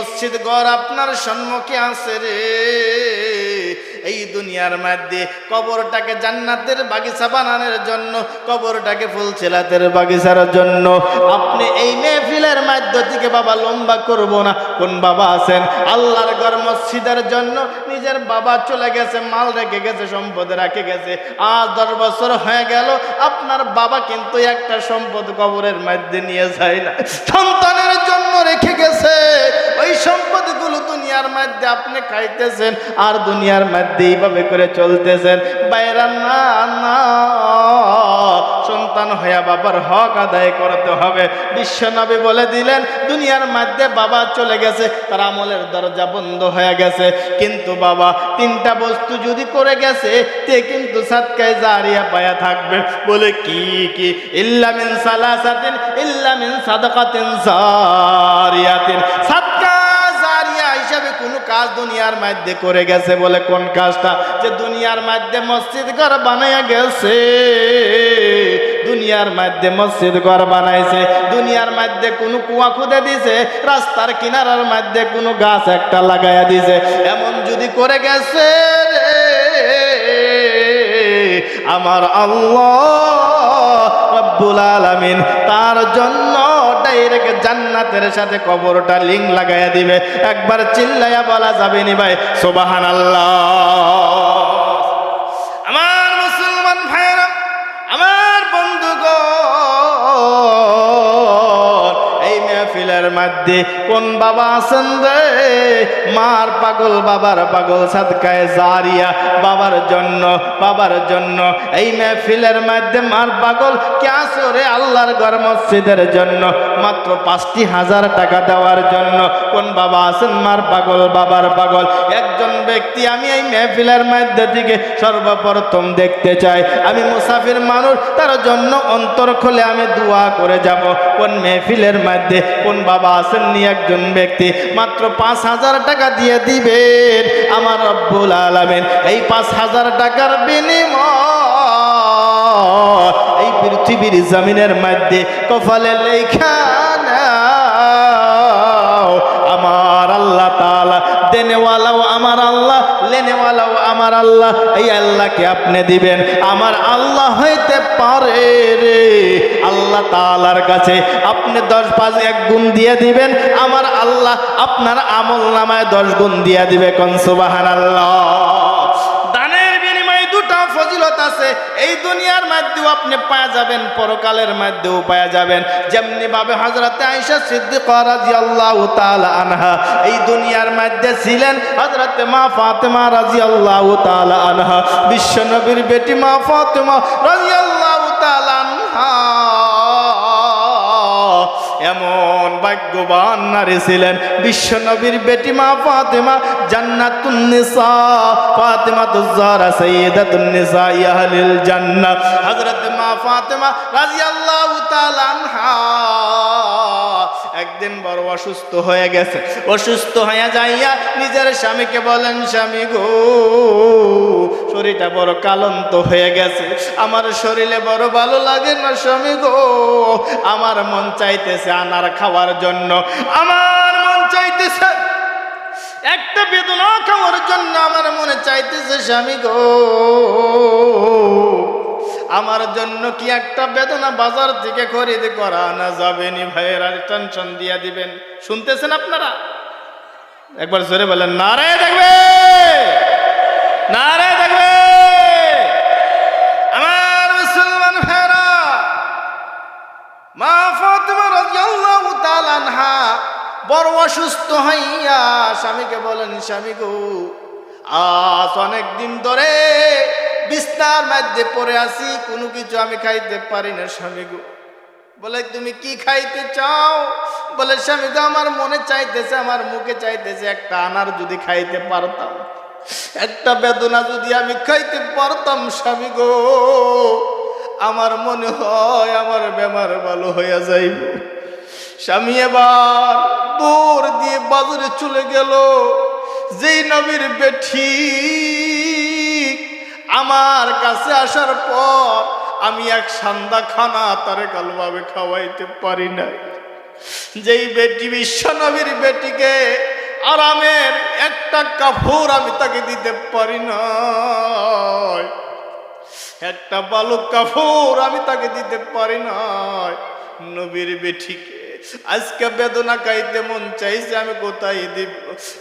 মসজিদ ঘর আপনার সম্মুখে আছে রে। এই দুনিয়ার মধ্যে কবরটাকে জান্নাতের বাগিচা বানানোর জন্য, কবরটাকে ফুলছেলাতের বাগিচার জন্য। আপনি এই মেহফিলের মাধ্য থেকে বাবা লম্বা করব না। কোন বাবা আছেন? আল্লাহর ঘর মসজিদের জন্য নিজের বাবা চলে গেছে, মাল রেখে গেছে, সম্পদ রেখে গেছে। আজ দশ বছর হয়ে গেল, আপনার বাবা কিন্তু একটা সম্পদ কবরের মধ্যে নিয়ে যায় না। সন্তানের জন্য রেখে গেছে সম্পদগুলো দুনিয়ার মধ্যে আপনি খাইতেছেন আর দুনিয়ার মধ্যে এইভাবে করে চলতেছেন। বাইরা না না। সন্তান হইয়া বাবার হক আদায় করতে হবে। বিশ্বনবী বলে দিলেন, দুনিয়ার মধ্যে বাবা চলে গেছে, তার আমলের দরজা বন্ধ হয়ে গেছে। কিন্তু বাবা, তিনটা বস্তু যদি করে গেছে, তে কিন্তু সাতকায় জারিয়া পায়া থাকবে। বলে কি কি? ইল্লামিন সালাসাতিন ইল্লামিন সাদাকাতিন জারিয়াতিন। কাজ দুনিয়ার মধ্যে করে গেছে বলে কোন কাজটা? যে দুনিয়ার মধ্যে মসজিদ ঘর বানাইয়া গেছে। দুনিয়ার মধ্যে মসজিদ ঘর বানাইছে। দুনিয়ার মধ্যে কোনো কুয়া খুদে দিছে। রাস্তার কিনারার মধ্যে কোনো গাছ একটা লাগাইয়া দিছে। এমন যদি করে গেছে আমার আল্লাহ রব্বুল আলামিন তার জন্য ডাইরেক্ট জান্নাতের সাথে কবরটা লিঙ্ক লাগাইয়া দিবে। একবার চিল্লাইয়া বলা যাবে নি ভাই? সোবাহান আমার মুসলমান ভাইরা আমার বন্ধুগণ, এই মেহফিলের মধ্যে কোন বাবা আছেন রে? মার পাগল, বাবার পাগল সাদকায় জারিয়া, বাবার জন্য বাবার জন্য। এই মেহফিলের মধ্যে মার পাগল রে আল্লাহর ঘর মসজিদের জন্য? মাত্র পাঁচটি হাজার টাকা দেওয়ার জন্য। কোন বাবা আছেন মার পাগল, বাবার পাগল? একজন ব্যক্তি আমি এই মেহফিলের মধ্যে থেকে সর্বপ্রথম দেখতে চাই। আমি মুসাফির মানুষ, তার জন্য অন্তর খুলে আমি দোয়া করে যাব। কোন মেহফিলের মধ্যে কোন বাবা আছেন নি একজন ব্যক্তি? মাত্র পাঁচ হাজার টাকা দিয়ে দিবেন আমার রব্বুল আলমেন। এই পাঁচ হাজার টাকার বিনিময় এই পৃথিবীর জমিনের মধ্যে কফলে লেখা আমার আল্লাহ তালা দেনেওয়ালাও আমার আল্লাহ, লেনেওয়ালাও আমার আল্লাহ, এই আল্লাহকে আপনি দিবেন? আমার আল্লাহ হইতে পারে রে। আল্লাহ তালার কাছে আপনি দশ পাঁচ এক গুণ দিয়ে দিবেন। আমার আল্লাহ আপনার আমল নামায় দশ গুণ দিয়ে দিবে কনসুবাহান আল্লাহ আছে, এই দুনিয়ার মাধ্যমেও আপনি পাওয়া যাবেন, পরকালের মাধ্যমেও পাওয়া যাবেন। যেমনি ভাবে হজরতে আইসা সিদ্দিকা রাদিয়াল্লাহু তাআলা আনহা এই দুনিয়ার মধ্যে ছিলেন হজরতে মা ফাতেমা রাদিয়াল্লাহু তাআলা আনহা। বিশ্ব নবীর বেটি মা ফাতেমা রাদিয়াল্লাহু এমন ভাগ্যবান নারী ছিলেন। বিশ্ব নবীর বেটি মা ফাতেমা জান্নাতুন নিসা ফাতেমা তুজারা সাইয়্যিদাতুন নিসা আহলিল জান্নাহ। হযরত মা ফাতেমা রাদিয়াল্লাহু তাআলা আনহা একদিন বড় অসুস্থ হয়ে গেছে। অসুস্থ হয়ে যাইয়া নিজের স্বামীকে বলেন, স্বামী গো শরীরটা বড় কালন্ত হয়ে গেছে। আমার শরীরে বড় ভালো লাগে না, স্বামী গো। আমার মন চাইতেছে আনার খাওয়ার জন্য। আমার মন চাইতেছে একটা বেদনা খাওয়ার জন্য। আমার মনে চাইতেছে, স্বামী গো। আমার জন্য কি একটা বেদনা বাজার থেকে খরিদ করা না যাবে নি ভাইয়ের? আর টেনশন দিয়া দিবেন। শুনতেছেন আপনারা? একবার জোরে বলেন নারে দেখবে! নারে দেখবে আমার মুসলমান ভাইরা মা ফাতেমা রাদিয়াল্লাহু তাআলা আনহা বড় অসুস্থ হইয়া স্বামীকে বলেন, স্বামী গো, আজ অনেক দিন ধরে বিছনার মধ্যে পড়ে আছি, কোনো কিছু আমি খাইতে পারি না, স্বামী গো। বলে, তুমি কি খাইতে চাও? বলে, স্বামী গো, আমার মনে চাইতেছে, আমার মুখে চাইতেছে একটা আনার যদি খাইতে পারতাম, একটা বেদনা যদি আমি খাইতে পারতাম, স্বামী গো। আমার মনে হয় আমার বেমার ভালো হইয়া যাইব। স্বামী এবার দৌড় দিয়ে বাজারে চলে গেল। যেই নবীর বেঠি আমার কাছে আসার পর আমি এক সান্দা খানা তারে কালভাবে খাওয়াইতে পারি না। যেই বেটি বিশ্ব নবীর বেটিকে আরামের একটা কাপড় আমি তাকে দিতে পারি না। একটা বালুক কাপড় আমি তাকে দিতে পারি না। নবীর বেঠিকে আজকে বেদনা কাইতে মন চাইছে, আমি কোথায় দিব?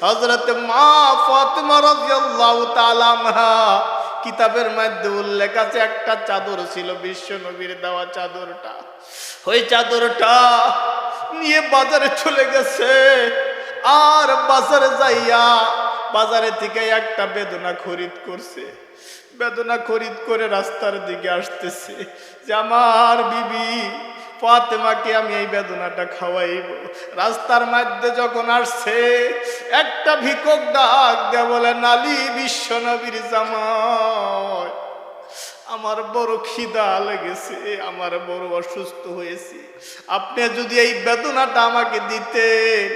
হজরতে মা ফাতেমা রাদিয়াল্লাহু তাআলা কিতাবের মধ্যে উল্লেখ আছে, একটা চাদর ছিল বিশ্ব নবীর দেওয়া চাদরটা। ওই চাদরটা নিয়ে বাজারে চলে গেছে। আর বাজারে যাইয়া বাজারে থেকে একটা বেদনা খরিদ করছে। বেদনা খরিদ করে রাস্তার দিকে আসতেছে। যে আমার বিবি ফাতেমাকে আমি এই বেদনাটা খাওয়াইব। রাস্তার মধ্যে যখন আসছে, একটা ভিকক ডাক দে বলে, নালি বিশ্ব নবীর জামাই, আমার বড় খিদা লেগেছে, আমার বড় অসুস্থ হয়েছি। আপনি যদি এই বেদনাটা আমাকে দিতেন,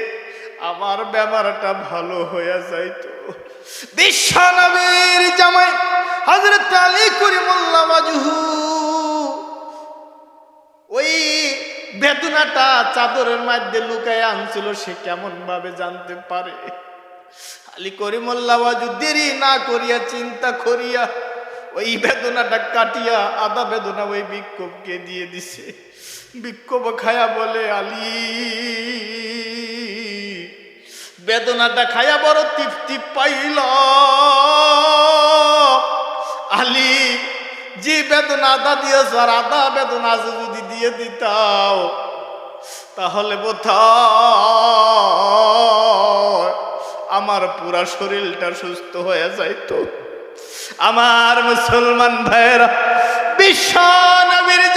আমার ব্যাপারটা ভালো হয়ে যাইতো। বিশ্বনবীর জামাই হজরত আলী করিমুল্লাহ মাজহু বেদনাটা চাদরের মধ্যে লুকায় আনছিল, সে কেমন ভাবে জানতে পারে? আলী করিমুল্লাহ বাজু দেরি না করিয়া, চিন্তা করিয়া ওই বেদনাটা কাটিয়া, আদা বেদনা ওই বিক্ষোভকে দিয়ে দিছে। বিক্ষোভ খায়া বলে, আলী, বেদনাটা খায়া বড় তৃপ্তি পাইল। আলী, যে বেদনা আদা দিয়েছ আর আদা বেদনা আছে যদি দিয়ে দিতাও, তাহলে বোধহয় আমার পুরা শরীরটা সুস্থ হয়ে যাইতো। আমার মুসলমান ভাইয়েরা বিশ্ব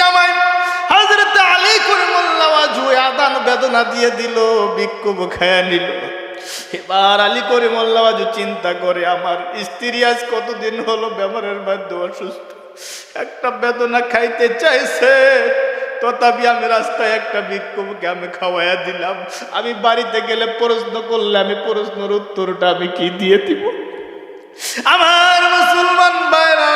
জামাই হজরত আলী করিমুল্লাহ জুয়ে আদান বেদনা দিয়ে দিল, বিক্ষোভ খায়া নিল। এবার আলী করিমুল্লাহ চিন্তা করে, আমার স্ত্রী আজ কতদিন হলো বেমারের মধ্যে অসুস্থ? একটা বেদনা খাইতে চাইছে তথাপি আমি রাস্তায় একটা বিক্ষোভকে আমি খাওয়াইয়া দিলাম। আমি বাড়িতে গেলে প্রশ্ন করলে আমি প্রশ্নের উত্তরটা আমি কি দিয়ে দিব? আমার মুসলমান বাইরা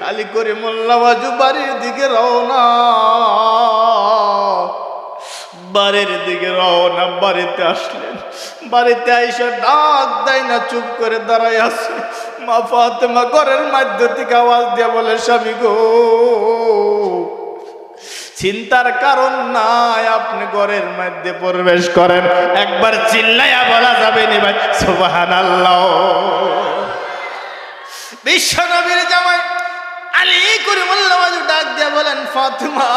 খালি করে মোল্লা বাজু বাড়ির দিকে রওনা। বাড়ির দিকে রওনা, বাড়িতে আসলেন। বাড়িতে আইসা ডাক দেয় না, চুপ করে দাঁড়ায় আছে। মা ফাতেমা ঘরের মধ্য থেকে আওয়াজ দিয়ে বলে, স্বামী গো, চিন্তার কারণ নাই, আপনি ঘরের মধ্যে প্রবেশ করেন। একবার চিল্লাইয়া বলা যাবে নি ভাই সুবাহান বিশ্ব নবীর জামাই আলী করে মোল্লাবাজু ডাক দিয়ে বলেন, ফাতেমা,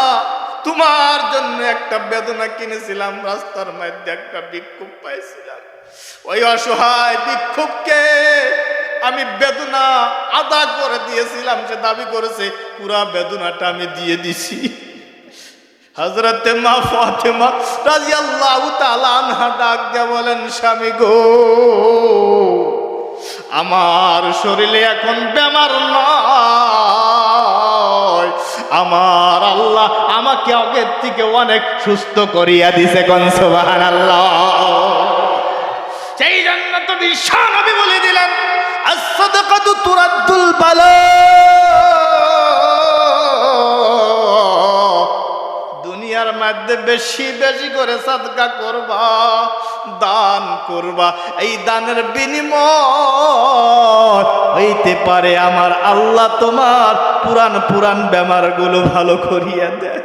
তোমার জন্য একটা বেদনা কিনেছিলাম, রাস্তার মধ্যে একটা বিক্ষোভ পাইছিলাম। ওই অসহায় বিক্ষোভকে আমি বেদনা আদা করে দিয়েছিলাম, সে দাবি করেছে, পুরা বেদনাটা আমি দিয়ে দিছি। আমার শরীরে এখন বেমার নয়। আমার আল্লাহ আমাকে আগের থেকে অনেক সুস্থ করিয়া দিছে কোন সুবহানাল্লাহ। সেই জন্য তো বিশ্ব নবী বলে দিলেন দুনিয়ার মধ্যে বেশি বেশি করে সাদকা করবা, দান করবা। এই দানের বিনিময় হইতে পারে আমার আল্লাহ তোমার পুরান পুরান বেমারগুলো ভালো করিয়া দেয়।